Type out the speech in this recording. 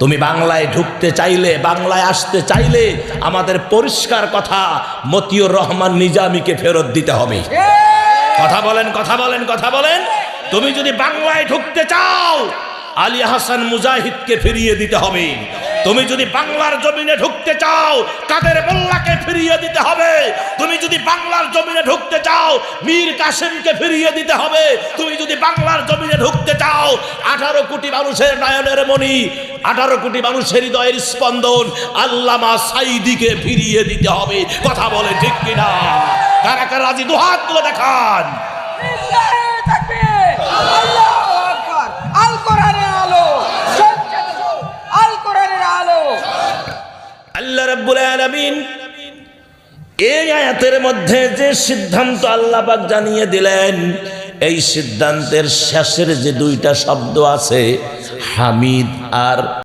তুমি বাংলায় ঢুকতে চাইলে, বাংলায় আসতে চাইলে আমাদের পরিষ্কার কথা মতিউর রহমান নিজামীকে ফেরত দিতে হবে। কথা বলেন কথা বলেন কথা বলেন। তুমি যদি বাংলায় ঢুকতে চাও, আলী হাসান মুজাহিদকে ফিরিয়ে দিতে হবে। তুমি যদি বাংলার জমিনে ঢুকতে চাও, কাদের মোল্লাকে ফিরিয়ে দিতে হবে? তুমি যদি বাংলার জমিনে ঢুকতে চাও, মীর কাসেমকে ফিরিয়ে দিতে হবে। তুমি যদি বাংলার জমিনে ঢুকতে চাও, আঠারো কোটি মানুষের নয়নের মণি আঠারো কোটি মানুষের হৃদয়ের স্পন্দন আল্লামা সাইদিকে ফিরিয়ে দিতে হবে। কথা বলে ঠিক কিনা? কারা কারা রাজি? দুহাত তুলে দেখান। আল্লাহু এই আয়াতের মধ্যে যে সিদ্ধান্ত আল্লাহ পাক জানিয়ে দিলেন এই সিদ্ধান্তের শেষের যে দুইটা শব্দ আছে হামিদ আর